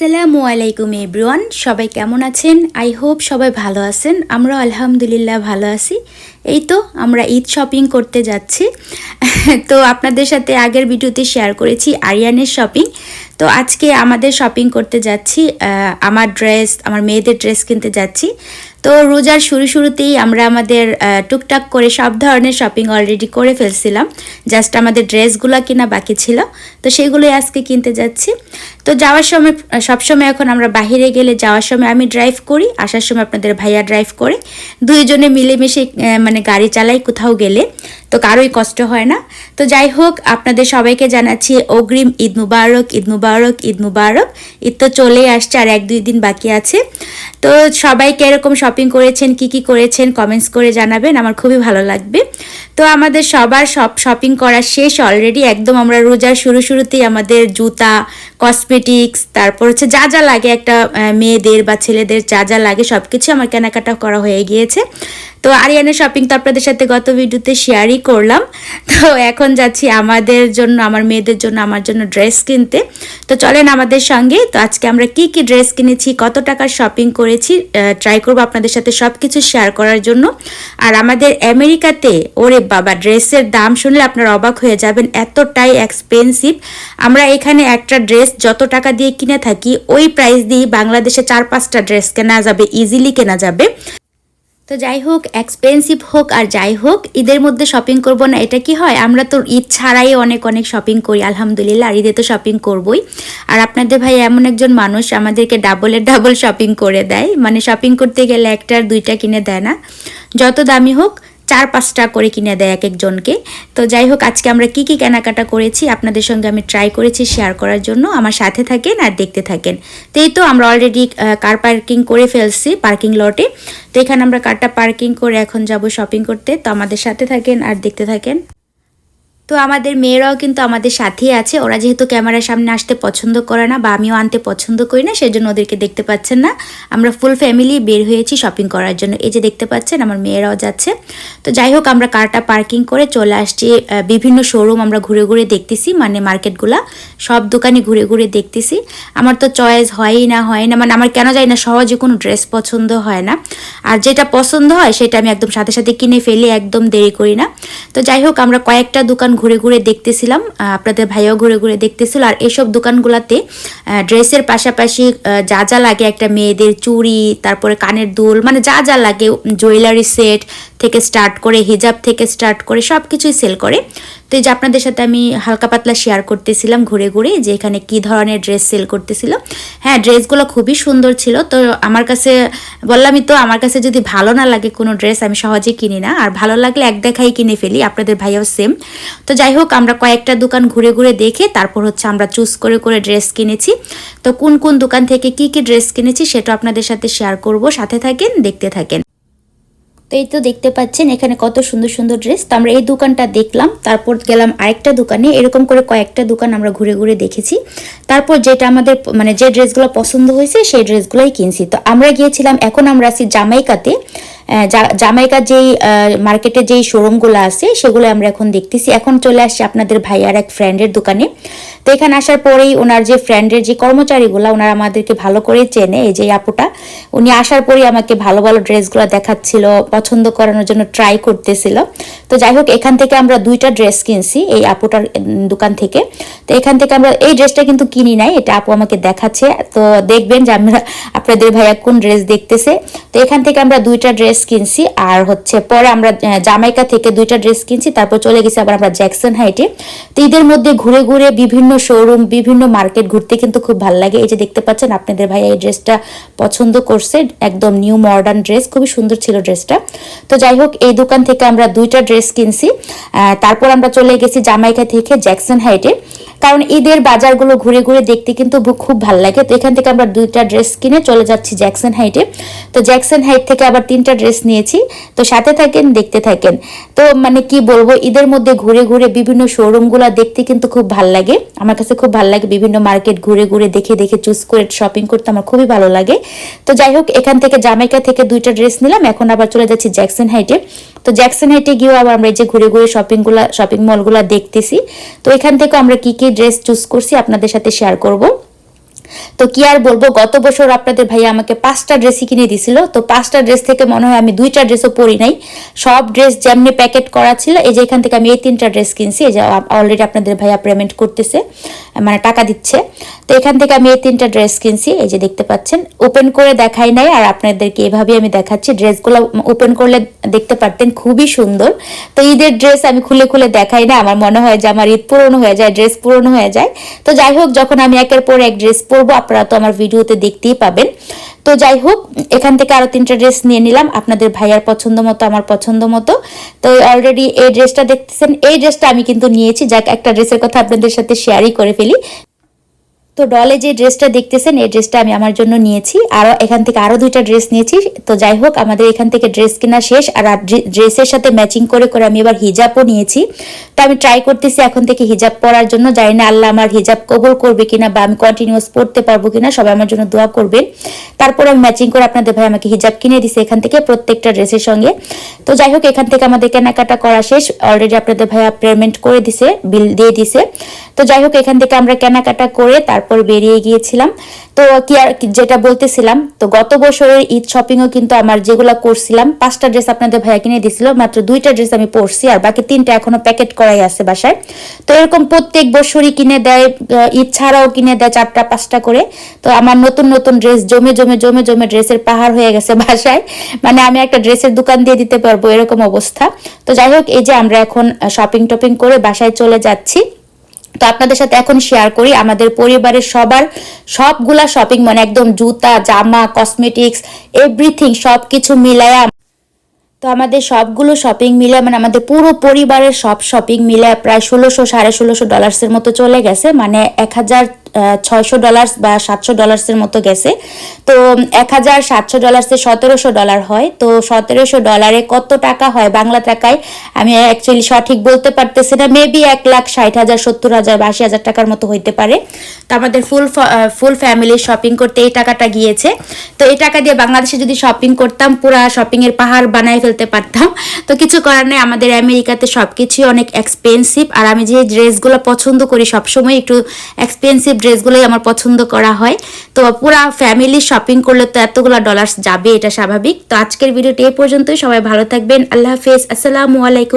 আসসালামু আলাইকুম এব্রিওয়ান সবাই কেমন আছেন? আই হোপ সবাই ভালো আছেন আমরা আলহামদুলিল্লাহ ভালো আছি। এই তো আমরা ঈদ শপিং করতে যাচ্ছি। তো আপনাদের সাথে আগের ভিডিওতে শেয়ার করেছি আরিয়ানের শপিং তো আজকে আমাদের শপিং করতে যাচ্ছি আমার ড্রেস আমার মেয়েদের ড্রেস কিনতে যাচ্ছি। তো রোজার শুরু শুরুতেই আমরা আমাদের টুকটাক করে সব ধরনের শপিং অলরেডি করে ফেলছিলাম। জাস্ট আমাদের ড্রেসগুলো কিনা বাকি ছিল। তো সেগুলোই আজকে কিনতে যাচ্ছি। তো যাওয়ার সময় সবসময় এখন আমরা বাহিরে গেলে যাওয়ার সময় আমি ড্রাইভ করি, আসার সময় আপনাদের ভাইয়া ড্রাইভ করে। দুইজনে মিলেমিশে মানে গাড়ি চালাই কোথাও গেলে। তো কারোই কষ্ট হয় না। তো যাই হোক আপনাদের সবাইকে জানাচ্ছি অগ্রিম ঈদ মুবারক ঈদ মুবারক ঈদ মুবারক। ঈদ তো চলেই আসছে, আর এক দুই দিন বাকি আছে। তো সবাইকে এরকম শপিং করেছেন, কি কি করেছেন কমেন্টস করে জানাবেন, আমার খুবই ভালো লাগবে। তো আমাদের সবার সব শপিং করা শেষ অলরেডি একদম আমরা রোজার শুরু শুরুতেই আমাদের জুতা কসমেটিক্স তারপর হচ্ছে যা যা লাগে একটা মেয়েদের বা ছেলেদের যা যা লাগে সব কিছু আমার কেনাকাটা করা হয়ে গিয়েছে। তো আরিয়ানের শপিং তো আপনাদের সাথে গত ভিডিওতে শেয়ারই করলাম। তো এখন যাচ্ছি আমাদের জন্য, আমার মেয়েদের জন্য, আমার জন্য ড্রেস কিনতে। তো চলেন আমাদের সঙ্গে। তো আজকে আমরা কি কি ড্রেস কিনেছি, কত টাকার শপিং করেছি ট্রাই করব আপনাদের সাথে সব কিছু শেয়ার করার জন্য। আর আমাদের আমেরিকাতে, ওরে বাবা, ড্রেসের দাম শুনলে আপনারা অবাক হয়ে যাবেন, এতটাই এক্সপেন্সিভ আমরা এখানে একটা ড্রেস যত টাকা দিয়ে কিনে থাকি, ওই প্রাইস দিয়ে বাংলাদেশে চার পাঁচটা ড্রেস কেনা যাবে ইজিলি কেনা যাবে। তো যাই হোক এক্সপেন্সিভ হোক আর যাই হোক, ঈদের মধ্যে শপিং করব না, এটা কি হয়? আমরা তো ঈদ ছাড়াই অনেক অনেক শপিং করি, আলহামদুলিল্লাহ আর ঈদে তো শপিং করবই। আর আপনাদের ভাই এমন একজন মানুষ, আমাদেরকে ডাবলের ডাবল শপিং করে দেয়। মানে শপিং করতে গেলে একটার দুইটা কিনে দেয় না। যত দামি হোক চার, পাঁচটা করে কিনে দেয় এক একজনকে। তো যাই হোক, আজকে আমরা কি কি কেনাকাটা করেছি আপনাদের সঙ্গে আমি ট্রাই করেছি শেয়ার করার জন্য। আমার সাথে থাকেন আর দেখতে থাকেন। তো এই তো আমরা অলরেডি কার পার্কিং করে ফেলছি পার্কিং লটে তো এখানে আমরা কারটা পার্কিং করে এখন যাব শপিং করতে। তো আমাদের সাথে থাকেন আর দেখতে থাকেন। তো আমাদের মেয়েরাও কিন্তু আমাদের সাথেই আছে। ওরা যেহেতু ক্যামেরার সামনে আসতে পছন্দ করে না বা আমিও আনতে পছন্দ করি না, সেজন্য ওদেরকে দেখতে পাচ্ছেন না। আমরা ফুল ফ্যামিলি বের হয়েছি শপিং করার জন্য। এই যে দেখতে পাচ্ছেন আমার মেয়েরাও যাচ্ছে। তো যাই হোক, আমরা কারটা পার্কিং করে চলে আসছি। বিভিন্ন শোরুম আমরা ঘুরে ঘুরে দেখতেছি মানে মার্কেটগুলা। সব দোকানে ঘুরে ঘুরে দেখতেছি। আমার তো চয়েস হয়ই না, হয় না মানে আমার কেন যায় না সহজে কোনো ড্রেস পছন্দ হয় না। আর যেটা পছন্দ হয়, সেটা আমি একদম সাথে সাথে কিনে ফেলি, একদম দেরি করি না। তো যাই হোক, আমরা কয়েকটা দোকান ঘুরে ঘুরে দেখতেছিলাম আপনাদের ভাইও ঘুরে ঘুরে দেখতেছিল। আর এইসব দোকানগুলোতে ড্রেসের পাশাপাশি যা যা লাগে, একটা মেয়েদের চুড়ি, তারপরে কানের দুল মানে যা যা লাগে জুয়েলারি সেট থেকে স্টার্ট করে হিজাব থেকে স্টার্ট করে সব কিছুই সেল করে। তো এই যে আপনাদের সাথে আমি হালকা পাতলা শেয়ার করতেছিলাম ঘুরে ঘুরে, যে এখানে কি ধরনের ড্রেস সেল করতেছিল। হ্যাঁ ড্রেসগুলো খুবই সুন্দর ছিল। তো আমার কাছে, বললামই তো, আমার কাছে যদি ভালো না লাগে কোনো ড্রেস আমি সহজে কিনি না। আর ভালো লাগলে এক দেখাই কিনে ফেলি, আপনাদের ভাইয়াও সেম তো যাই হোক, আমরা কয়েকটা দোকান ঘুরে ঘুরে দেখে, তারপর হচ্ছে আমরা চুজ করে করে ড্রেস কিনেছি। তো কোন কোন দোকান থেকে কি কি ড্রেস কিনেছি, সেটা আপনাদের সাথে শেয়ার করব। সাথে থাকেন, দেখতে থাকেন। তো এই তো দেখতে পাচ্ছেন, এখানে কত সুন্দর সুন্দর ড্রেস তো আমরা এই দোকানটা দেখলাম, তারপর গেলাম আরেকটা দোকানে। এরকম করে কয়েকটা দোকান আমরা ঘুরে ঘুরে দেখেছি। তারপর যেটা আমাদের মানে যে ড্রেসগুলো পছন্দ হয়েছে, সেই ড্রেসগুলোই কিনছি। তো আমরা গিয়েছিলাম, এখন আমরা আছি জামাইকাতে। জামাইকার যেই মার্কেটে যেই শোরুমগুলো আছে, সেগুলো আমরা এখন দেখতেছি। এখন চলে আসছি আপনাদের ভাইয়ার এক ফ্রেন্ডের দোকানে। তো এখানে আসার পরেই ওনার যে ফ্রেন্ডের যে কর্মচারীগুলো, ওনারা আমাদেরকে ভালো করে চেনে এই যে আপুটা। উনি আসার পরেই আমাকে ভালো ভালো ড্রেসগুলো দেখাচ্ছিল, পছন্দ করানোর জন্য ট্রাই করতেছিল। তো যাই হোক এখান থেকে আমরা দুইটা ড্রেস কিনছি এই আপুটার দোকান থেকে। তো এখান থেকে আমরা এই ড্রেসটা কিন্তু কিনি নাই, এটা আপু আমাকে দেখাচ্ছে। তো দেখবেন যে আমরা, আপনাদের ভাইয়া কোন ড্রেস দেখতেছে। তো এখান থেকে আমরা দুইটা ড্রেস কিনছি, আর হচ্ছে পরে আমরা জামাইকা থেকে দুইটা ড্রেস কিনছি, তারপর চলে গেছি আবার আমরা জ্যাকসন হাইটে তো ঈদের মধ্যে ঘুরে ঘুরে বিভিন্ন শোরুম বিভিন্ন মার্কেট ঘুরতে কিন্তু খুব ভালো লাগে। এই যে দেখতে পাচ্ছেন, আপনাদের ভাইয়া এই ড্রেসটা পছন্দ করছে, একদম নিউ মডার্ন ড্রেস খুবই সুন্দর ছিল ড্রেসটা তো যাই হোক এই দোকান থেকে আমরা দুইটা ড্রেস কিনছি। আহ, তারপর আমরা চলে গেছি জামাইকা থেকে জ্যাকসন হাইটে। কারণ ঈদের বাজারগুলো ঘুরে ঘুরে দেখতে কিন্তু খুব ভালো লাগে। তো এখান থেকে আমরা দুইটা ড্রেস কিনে চলে যাচ্ছি জ্যাকসন হাইটে। তো জ্যাকসন হাইট থেকে আবার তিনটা ড্রেস নিয়েছি। তো সাথে থাকেন, দেখতে থাকেন। তো মানে কি বলব, ঈদের মধ্যে ঘুরে ঘুরে বিভিন্ন শোরুমগুলো দেখতে কিন্তু খুব ভালো লাগে। আমার কাছে খুব ভালো লাগে বিভিন্ন মার্কেট ঘুরে ঘুরে দেখে দেখে চুজ করে শপিং করতে আমার খুবই ভালো লাগে। তো যাই হোক, এখান থেকে জামাইকা থেকে দুইটা ড্রেস নিলাম। এখন আবার চলে যাচ্ছি জ্যাকসন হাইটে। তো জ্যাকসন হাইটে গিয়েও আবার আমরা এই যে ঘুরে ঘুরে শপিংগুলা শপিং মলগুলা দেখতেছি। তো এখান থেকে আমরা কি কি ড্রেস চুজ করছি আপনাদের সাথে শেয়ার করব। তো কি আর বলব, গত বছর আপনাদের ভাইয়া আমাকে পাঁচটা ড্রেসই কিনে দিছিল। তো পাঁচটা ড্রেস থেকে মনে হয় আমি দুইটা ড্রেসও পরি নাই। সব ড্রেস যেমনি প্যাকেট করা ছিল, এই যে এখান থেকে আমি এই তিনটা ড্রেস কিনছি, এই যে অলরেডি আপনাদের ভাইয়া পেমেন্ট করতেছে মানে টাকা দিচ্ছে। তো এখান থেকে আমি এই তিনটা ড্রেস কিনছি, এই যে দেখতে পাচ্ছেন ওপেন করে দেখাই নাই, আর আপনাদেরকে এভাবে আমি দেখাচ্ছি। ড্রেসগুলো ওপেন করলে দেখতে পারতেন খুবই সুন্দর। তো ঈদের ড্রেস আমি খুলে খুলে দেখাই না, আমার মনে হয় যে আমার ঈদ পুরনো হয়ে যায় ড্রেস পুরনো হয়ে যায়। তো যাই হোক, যখন আমি একের পর এক ড্রেস পরবো আপনারা তো আমার ভিডিওতে দেখতেই পাবেন। তো যাই হোক, এখান থেকে আরও তিনটা ড্রেস নিয়ে নিলাম, আপনাদের ভাইয়ার পছন্দ মতো, আমার পছন্দ মতো। তো অলরেডি এই ড্রেসটা দেখতেছেন, এই ড্রেসটা আমি কিন্তু নিয়েছি, যাক, একটা ড্রেসের কথা আপনাদের সাথে শেয়ারই করে ফেলি। তো ডলে যে ড্রেসটা দেখতেছেন, এই ড্রেসটা আমি আমার জন্য নিয়েছি। আরও এখান থেকে আরও দুইটা ড্রেস নিয়েছি। তো যাই হোক, আমাদের এখান থেকে ড্রেস কেনা শেষ। আর ড্রেসের সাথে ম্যাচিং করে করে আমি এবার হিজাবও নিয়েছি। তো আমি ট্রাই করতেছি এখন থেকে হিজাব পরার জন্য। জানি না আল্লাহ আমার হিজাব কবল করবে কিনা বা আমি কন্টিনিউস পড়তে পারব কিনা, সবাই আমার জন্য দোয়া করবেন। তারপর আমি ম্যাচিং করে আপনাদের ভাই আমাকে হিজাব কিনে দিছে এখান থেকে প্রত্যেকটা ড্রেসের সঙ্গে। তো যাই হোক, এখান থেকে আমাদের কেনাকাটা করা শেষ। অলরেডি আপনাদের ভাইয়া পেমেন্ট করে দিছে বিল দিয়ে দিছে। তো যাই হোক, এখান থেকে আমরা কেনাকাটা করে তারপর বেরিয়ে গিয়েছিলাম। তো কি আর যেটা বলতেছিলাম, তো গত বছরের ঈদ শপিংও কিন্তু আমার যেগুলো করছিলাম, পাঁচটা ড্রেস আপনাদের ভাইয়া কিনে দিছিল, মাত্র দুইটা ড্রেস আমি পরছি আর বাকি তিনটা এখনও প্যাকেট করাই আছে বাসায়। তো এরকম প্রত্যেক বছরই কিনে দেয় ঈদ ছাড়াও কিনে দেয় চারটা, পাঁচটা করে। তো আমার নতুন নতুন ড্রেস জমে জমে জমে জমে ড্রেসের পাহাড় হয়ে গেছে বাসায়। মানে আমি একটা ড্রেসের দোকান দিয়ে দিতে পারব এরকম অবস্থা। তো যাই হোক, এই যে আমরা এখন শপিং টপিং করে বাসায় চলে যাচ্ছি। তো আপনাদের সাথে এখন শেয়ার করি। আমাদের পরিবারের সবার সবগুলা শপিং মানে একদম জুতা, জামা কসমেটিক্স এভরিথিং সব কিছু মিলায়া তো আমাদের সবগুলো শপিং মিলে মানে আমাদের পুরো পরিবারের সব শপিং মিলে প্রায় ষোলোশো, সাড়ে ষোলোশো ডলার্সের মতো চলে গেছে মানে এক হাজার ছয়শো ডলার্স বা সাতশো ডলার্সের মতো গেছে। তো, এক হাজার সাতশো ডলার্সে সতেরোশো ডলার হয়। তো সতেরোশো ডলারে কত টাকা হয় বাংলা টাকায়, আমি অ্যাকচুয়ালি সঠিক বলতে পারতেছি না। মেবি এক লাখ, ষাট হাজার, সত্তর হাজার বা আশি হাজার টাকার মতো হইতে পারে। তো আমাদের ফুল ফুল ফ্যামিলি শপিং করতে এই টাকাটা গিয়েছে। তো এই টাকা দিয়ে বাংলাদেশে যদি শপিং করতাম, পুরা শপিংয়ের পাহাড় বানায় ফেলতে পারতাম। তো কিছু করার নেই আমাদের আমেরিকাতে সব কিছুই অনেক এক্সপেন্সিভ আর আমি যে ড্রেসগুলো পছন্দ করি সবসময় একটু এক্সপেন্সিভ ড্রেসগুলোই আমার পছন্দ করা হয়। তো পুরা ফ্যামিলি শপিং করলে তো এতগুলো ডলার্স যাবে এটা স্বাভাবিক। তো আজকের ভিডিওটি এ পর্যন্তই, সবাই ভালো থাকবেন, আল্লাহ হাফেজ, আসসালামু আলাইকুম।